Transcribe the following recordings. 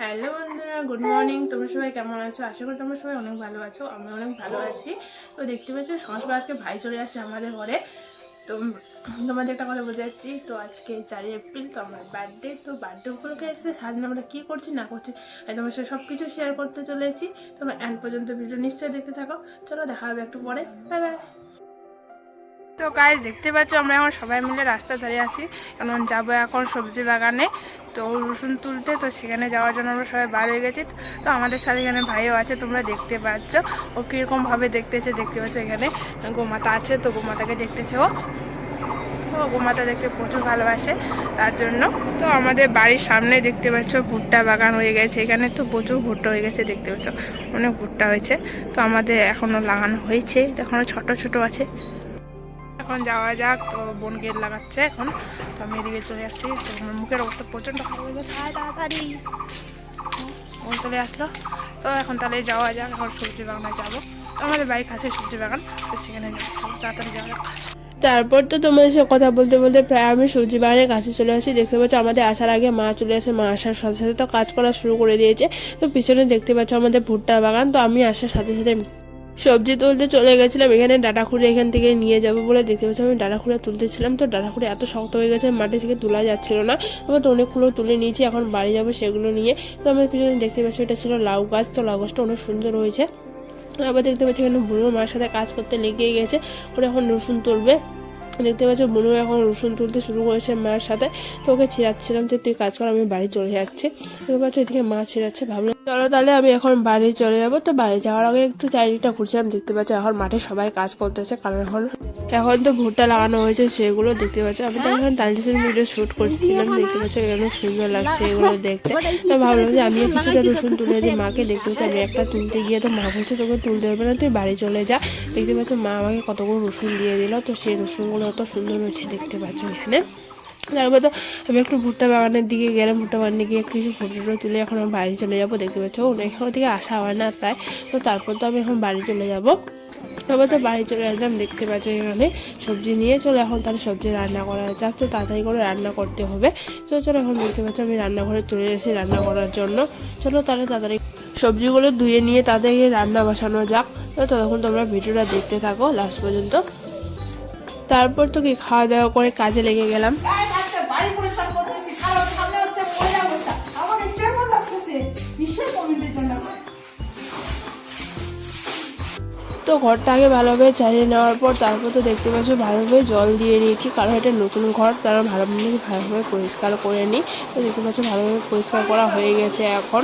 Hello বন্ধুরা, good morning. তোমরা সবাই কেমন আছো? আশা করি তোমরা সবাই অনেক ভালো আছো আমি অনেক ভালো আছি। তো দেখতে পাচ্ছ সকাল আজকে ভাই চলে আসছে আমাদের ঘরে। তো তোমাদের একটা কথা বলতে যাচ্ছি তো আজকে চারই এপ্রিল, তো আমার বার্থডে তো বার্থডে উপলক্ষে এসেছে, সারাদিন আমরা কী করছি, না করছি আমি তোমার সাথে সব কিছু শেয়ার করতে চলেছি। তোমরা এন্ড পর্যন্ত ভিডিও নিশ্চয়ই দেখতে থাকো। চলো দেখা হবে একটু পরে। বাই বাই তো গাছ দেখতে পাচ্ছ আমরা এখন সবাই মিলে রাস্তা ধরে আছি। কারণ যাব এখন সবজি বাগানে। তো রসুন তুলতে, তো সেখানে যাওয়ার জন্য আমরা সবাই বার হয়ে গেছি। তো আমাদের সাথে এখানে ভাইও আছে, তোমরা দেখতে পাচ্ছ। ও কীরকমভাবে দেখতেছে, দেখতে পাচ্ছ এখানে গোমাতা আছে, তো গোমাতাকে দেখতেছে ও। তো গোমাতা দেখতে প্রচুর ভালোবাসে, তার জন্য। তো আমাদের বাড়ির সামনে দেখতে পাচ্ছ ভুট্টা বাগান হয়ে গেছে। এখানে তো প্রচুর ভুট্টা হয়ে গেছে, দেখতে পাচ্ছ। অনেক ভুট্টা হয়েছে। তো আমাদের এখনও লাগানো হয়েছে। এখনও ছোট ছোট আছে। এখন যাওয়া যাক তো বোন গেট লাগাচ্ছে এখন। তো আমি এদিকে চলে আসছি তো আমার মুখের অবস্থা প্রচণ্ড খারাপ হয়ে গেছে। তাড়াতাড়ি। বোন চলে আসলো। তো এখন তাহলে যাওয়া যাক এখন সবজি বাগানে যাব। তো আমাদের বাড়ির কাছে সবজি বাগান তো সেখানে যাব। তাড়াতাড়ি যাওয়া যাক। তারপর তো তোমাদের সাথে কথা বলতে বলতে প্রায় আমি সবজি বাগানের কাছে চলে আসি। দেখতে পাচ্ছ আমাদের আসার আগে মা চলে আসে মা আসার সাথে সাথে তো কাজ করা শুরু করে দিয়েছে। তো পিছনে দেখতে পাচ্ছ আমাদের ভুট্টা বাগান তো আমি আসার সাথে সাথে সবজি তুলতে চলে গেছিলাম, এখানে ডাটা খুঁড়ে এখান থেকে নিয়ে যাব বলে দেখতে পাচ্ছি। আমি ডাটা খুঁড়ে তুলতেছিলাম তো ডাটা খুঁড়ে এত শক্ত হয়ে গেছে, মাটি থেকে তোলা যাচ্ছিল না। তারপর তো অনেকগুলো তুলে নিয়েছি, এখন বাড়ি যাব সেগুলো নিয়ে। তো আমার পিছনে দেখতে পাচ্ছি এটা ছিল লাউ গাছ, তো লাউ গাছটা অনেক সুন্দর হয়েছে। আবার দেখতে পাচ্ছি এখানে বুড়ো মার সাথে কাজ করতে লেগে গেছে, ওরা এখন রসুন তুলবে। দেখতে পাচ্ছ বুনু এখন রসুন তুলতে শুরু করেছে মায়ের সাথে, তো ওকে ছিঁড়াচ্ছিলাম যে তুই কাজ কর, আমি বাড়ি চলে যাচ্ছি। দেখতে পাচ্ছ এদিকে মা ছিঁড়াচ্ছে, ভাবলাম চলো তাহলে আমি এখন বাড়ি চলে যাব। তো বাড়ি যাওয়ার আগে একটু চারিদিকটা ঘুরছিলাম, দেখতে পাচ্ছ এখন মাঠে সবাই কাজ করতেছে, কারণ এখন এখন তো ভুট্টা লাগানো হয়েছে, সেগুলো দেখতে পাচ্ছি। আমি তো এখন ট্রানজিশন ভিডিও শ্যুট করছিলাম, দেখতে পাচ্ছ এগুলো সুন্দর লাগছে এগুলো দেখতে। তো ভাবলাম যে আমি কিছুটা রসুন তুলে দিই, মাকে দেখতে পাচ্ছি আমি একটা তুলতে গিয়ে তো মা বলছে, তোকে তুলতে হবে না, তুই বাড়ি চলে যা। দেখতে পাচ্ছ মা আমাকে কতগুলো রসুন দিয়ে দিল, তো সেই রসুনগুলো অত সুন্দর হয়েছে দেখতে পাচ্ছ এখানে। তারপর তো। আমি একটু ভুট্টা বাগানের দিকে গেলাম, ভুট্টা বাগানে গিয়ে একটু কিছু ফটো টটো তুলে এখন আমি বাড়ি চলে যাব, দেখতে পাচ্ছ? অনেক থেকে আসা হয় না প্রায়। তো তারপর তো আমি এখন বাড়ি চলে যাব। তারপর তো বাড়ি চলে আসলাম, দেখতে পাচ্ছ এখানে সবজি নিয়ে। চলো, এখন তাহলে সবজি রান্না করা যাক। তো তাড়াতাড়ি করে রান্না করতে হবে। তো চলো, এখন দেখতে পাচ্ছ আমি রান্নাঘরে চলে এসেছি রান্না করার জন্য। চলো, তাহলে তাড়াতাড়ি সবজিগুলো ধুয়ে নিয়ে তাড়াতাড়ি রান্না বসানো যাক। তো ততক্ষণ তোমরা ভিডিওটা দেখতে থাকো লাস্ট পর্যন্ত। তারপর তো কি খাওয়া দাওয়া করে কাজে লেগে গেলাম। তো ঘরটা আগে ভালোভাবে চালিয়ে নেওয়ার পর তারপর তো দেখতে পাচ্ছ ভালোভাবে জল দিয়ে নিয়েছি। কারণ এটা নতুন ঘর, তারা ভালোভাবে ভালোভাবে পরিষ্কার করে নিই তো দেখতে পাচ্ছ ভালোভাবে পরিষ্কার করা হয়ে গেছে এখন।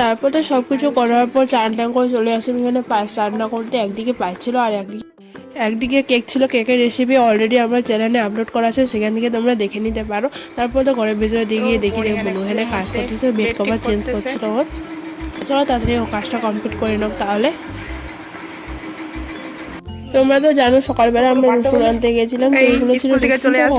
তারপর তো সব কিছু করার পর চান টান করে চলে আসলাম এখানে পায়েস রান্না করতে একদিকে পায়েস ছিল আর একদিকে একদিকে কেক ছিল কেকের রেসিপি অলরেডি আমার চ্যানেলে আপলোড করা আছে সেখান থেকে তোমরা দেখে নিতে পারো। তারপর তো ঘরের ভিতরে দিয়ে গিয়ে দেখি দেখব এখানে কাজ করতেছে বেড কভার চেঞ্জ করছে তখন চলো তাড়াতাড়ি ও কাজটা কমপ্লিট করে নাও তাহলে। তোমরা তো জানো সকালবেলা আমরা রসুন আনতে গেছিলাম তো এগুলো ছিল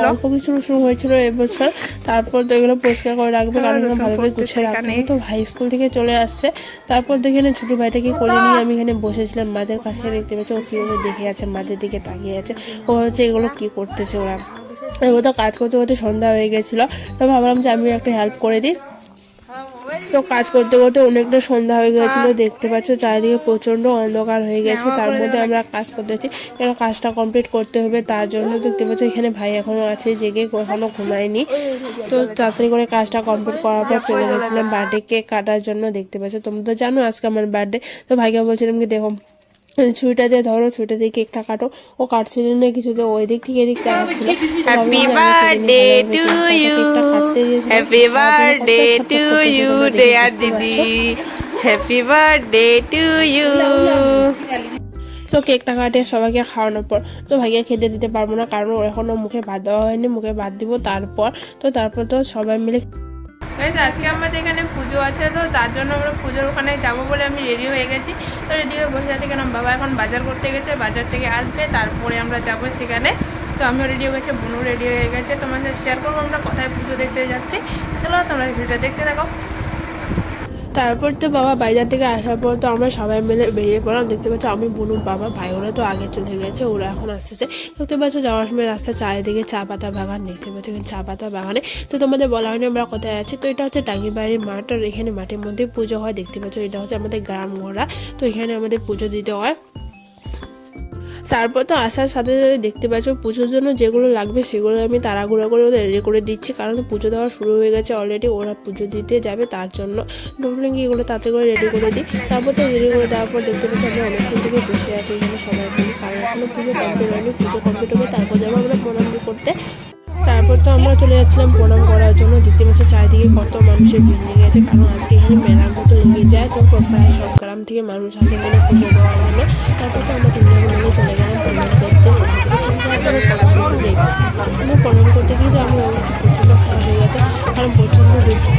অল্প কিছু রসুন হয়েছিল এবছর। তারপর তো এগুলো পরিষ্কার করে রাখবে কারণ এগুলো ভালোভাবে গুছিয়ে রাখতে তো ভাই স্কুল থেকে চলে আসছে। তারপর দেখে এখানে ছোটো ভাইটাকে কোলে নিয়ে আমি এখানে বসেছিলাম। মাঝের কাছে দেখতে পাচ্ছি ও কীভাবে দেখে আছে মাঝের দিকে তাকিয়ে আছে। ও হচ্ছে এগুলো কি করতেছে ওরা। এবার তো কাজ করতে করতে সন্ধ্যা হয়ে গেছিল। তো ভাবলাম যে আমি একটা হেল্প করে দিই। তো কাজ করতে করতে অনেকটা সন্ধ্যা হয়ে গেছিল দেখতে পাচ্ছ চারিদিকে প্রচণ্ড অন্ধকার হয়ে গেছে তার মধ্যে আমরা কাজ করতে করতেছি কেন কাজটা কমপ্লিট করতে হবে তার জন্য দেখতে পাচ্ছ এখানে ভাই এখনও আছে জেগে কখনো ঘুমায়নি। তো চাকরি করে কাজটা কমপ্লিট করার পর চলে গেছিলাম বার্থডে কেক কাটার জন্য। দেখতে পাচ্ছ তোমরা তো জানো আজকে আমার বার্থডে তো ভাইকে বলছিলাম কি দেখো ছুরিটা দিয়ে ধরো ছুরিটা দিয়ে কেকটা কাটো ও কাটছিল না কিছুতে ওই দিক থেকে এদিক তাকাচ্ছিল birthday to you. Happy birthday to you, dear Didi. Happy birthday to you. তো কেকটা কাটে সবাইকে খাওয়ানোর পর তো ভাইকে খেতে দিতে পারব না কারণ ওর এখনও মুখে ভাত দেওয়া হয়নি মুখে ভাত দিব তারপর তো তারপর তো সবাই মিলে আজকে আমাদের এখানে পুজো আছে, তো তার জন্য আমরা পুজোর ওখানে যাব বলে আমি রেডি হয়ে গেছি। তো রেডি হয়ে বসে আছি কেন? বাবা এখন বাজার করতে গেছে, বাজার থেকে আসবে, তারপরে আমরা যাব সেখানে। তো আমিও রেডি হয়ে গেছি, বোনও রেডি হয়ে গেছে। তোমার সাথে শেয়ার করব, আমরা কোথায় পুজো দেখতে যাচ্ছি। চলো তোমরা ভিডিওটা দেখতে থাকো। তারপর তো বাবা বাইজার থেকে আসার পর তো আমরা সবাই মিলে বেরিয়ে পড়লাম। দেখতে পাচ্ছ আমি বুনুর বাবা, ভাই, ওরা তো আগে চলে গেছে, ওরা এখন আসতেছে দেখতে পাচ্ছ যাওয়ার সময় রাস্তা চারিদিকে চা পাতা বাগান, দেখতে পাচ্ছ চা পাতা বাগানে। তো তোমাদের বলা হয়নি আমরা কোথায় আছি। তো এটা হচ্ছে টাঙ্গিবাড়ির মাঠ, আর এখানে মাঠের মধ্যে পুজো হয়। দেখতে পাচ্ছ এটা হচ্ছে আমাদের গ্রাম ঘোড়া তো এখানে আমাদের পুজো দিতে হয়। তারপর তো আসার সাথে সাথে দেখতে পাচ্ছ পুজোর জন্য যেগুলো লাগবে সেগুলো আমি তাড়াহুড়ো করে ওদের রেডি করে দিচ্ছি। কারণ পুজো দেওয়া শুরু হয়ে গেছে অলরেডি ওরা পুজো দিতে যাবে তার জন্য। ভাবলাম কি এগুলো তাতে করে রেডি করে দিই। তারপর তো রেডি করে দেওয়ার পর দেখতে পাচ্ছি আমরা অনেকক্ষণ থেকে বসে আছি এখানে সবাই মিলে। কারণ এখনও পুজো কমপ্লিট হয়নি, পুজো কমপ্লিট হবে, তারপর যাব আমরা প্রণাম করতে। তারপর তো আমরা চলে যাচ্ছিলাম প্রণাম করার জন্য। দেখতে পাচ্ছি চারিদিকে কত মানুষের ভিড় লেগে আছে, কারণ আজকে এখানে মেলার মতো লেগে যায়, তো প্রায় সব গ্রাম থেকে মানুষ আসে এখানে পুজো দেওয়ার জন্য তারপর তো আমরা তিনজন চলে গেলাম প্রণাম করতে যাই প্রণাম করতে গিয়ে আমি প্রচণ্ড খারাপ হয়ে গেছে। কারণ প্রচণ্ড বেশি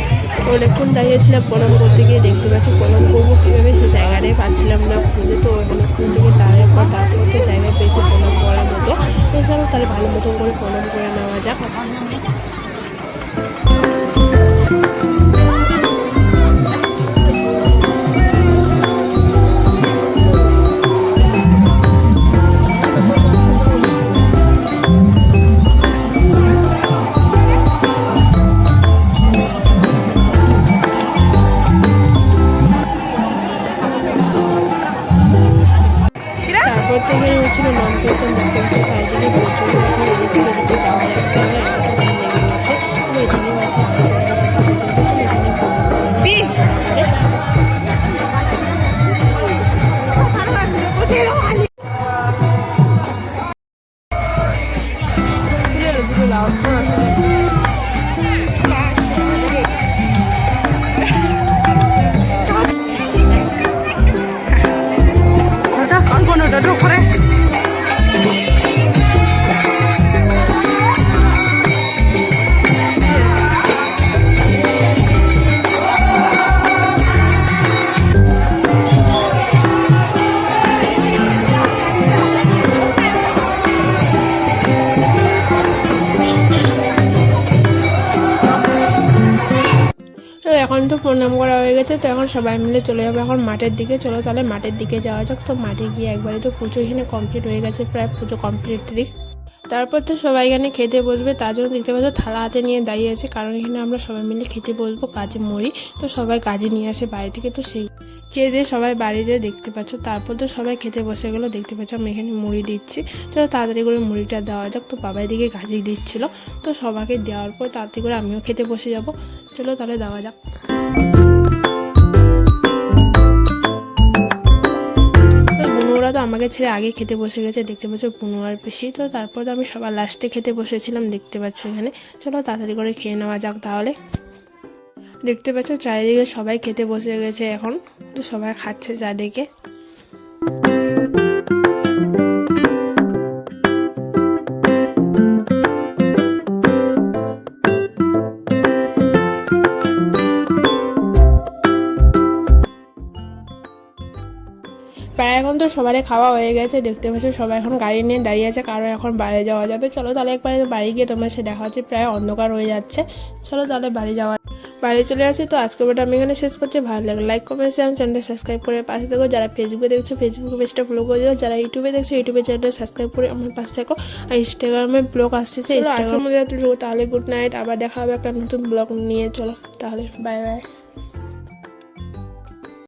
অনেকক্ষণ দাঁড়িয়েছিলাম, প্রণাম করতে গিয়ে দেখতে পাচ্ছি প্রণাম করব কীভাবে সে জায়গাটাই পাচ্ছিলাম না। খুঁজে তো অনেকক্ষণ থেকে দাঁড়ানোর পর তারপর তো জায়গা পেয়েছি প্রণাম করার মতো। এছাড়াও তাহলে ভালো মতন করে প্রণাম করে নেওয়া যাক। হচ্ছিল নাম করতাম দেখতে হচ্ছে সাইডে প্রচুর এখন এদিকে এদিকে যাওয়া যাচ্ছে না এতটা ভালো লেগে গেছে তো এখানেও আছে। এখানে প্রণাম তো প্রণাম করা হয়ে গেছে, তো এখন সবাই মিলে চলে যাব এখন মাঠের দিকে। চলো তাহলে মাঠের দিকে যাওয়া যাক। তো মাঠে গিয়ে একবারে তো পুজো এখানে কমপ্লিট হয়ে গেছে, প্রায় পুজো কমপ্লিট দিক। তারপর তো সবাই এখানে খেতে বসবে, তার জন্য দেখতে পাচ্ছ থালা হাতে নিয়ে দাঁড়িয়ে আছে, কারণ এখানে আমরা সবাই মিলে খেতে বসবো কাজে মরি তো সবাই কাজে নিয়ে আসে বাড়ি থেকে, তো সেই খেয়ে দিয়ে সবাই বাড়িতে দেখতে পাচ্ছ। তারপর তো সবাই খেতে বসে গেলো, দেখতে পাচ্ছ আমি এখানে মুড়ি দিচ্ছি। চলো তাড়াতাড়ি করে মুড়িটা দেওয়া যাক, তো বাবাই দিকে গাজি দিচ্ছিল। তো সবাইকে দেওয়ার পর তাড়াতাড়ি করে আমিও খেতে বসে যাব। চলো তাহলে দেওয়া যাক। তো আমাকে ছেড়ে আগে খেতে বসে গেছে, দেখতে পাচ্ছ পুনরার পেশি। তো তারপর তো আমি সবার লাস্টে খেতে বসেছিলাম, দেখতে পাচ্ছ এখানে। চলো তাড়াতাড়ি করে খেয়ে নেওয়া যাক তাহলে। দেখতে পাচ্ছ, চারিদিকে সবাই খেতে বসে গেছে এখন। তো সবাই খাচ্ছে চারিদিকে। প্রায় এখন তো সবারই খাওয়া হয়ে গেছে, দেখতে পাচ্ছি সবাই এখন গাড়ি নিয়ে দাঁড়িয়ে আছে, কারণ এখন বাইরে যাওয়া যাবে। চলো তাহলে একবারে বাড়ি গিয়ে তোমার সে দেখা হচ্ছে, প্রায় অন্ধকার হয়ে যাচ্ছে। চলো তাহলে বাড়ি যাওয়া বাড়ি চলে আসে তো আজকে ভিডিও আমি এখানে শেষ করছি। ভালো লাগে লাইক কমেন্ট শেয়ার চ্যানেলটা সাবস্ক্রাইব করে পাশে থাকো। যারা ফেসবুকে দেখছ ফেসবুক পেজটা ফলো করে দিও। যারা ইউটিউবে দেখছ ইউটিউবে চ্যানেলটা সাবস্ক্রাইব করে আমার পাশে থাকো। আর ইনস্টাগ্রামে ব্লগ আসতেছে ইনস্টাগ্রামে তাহলে গুড নাইট আবার দেখা হবে একটা নতুন ব্লগ নিয়ে। চলো তাহলে বাই বাই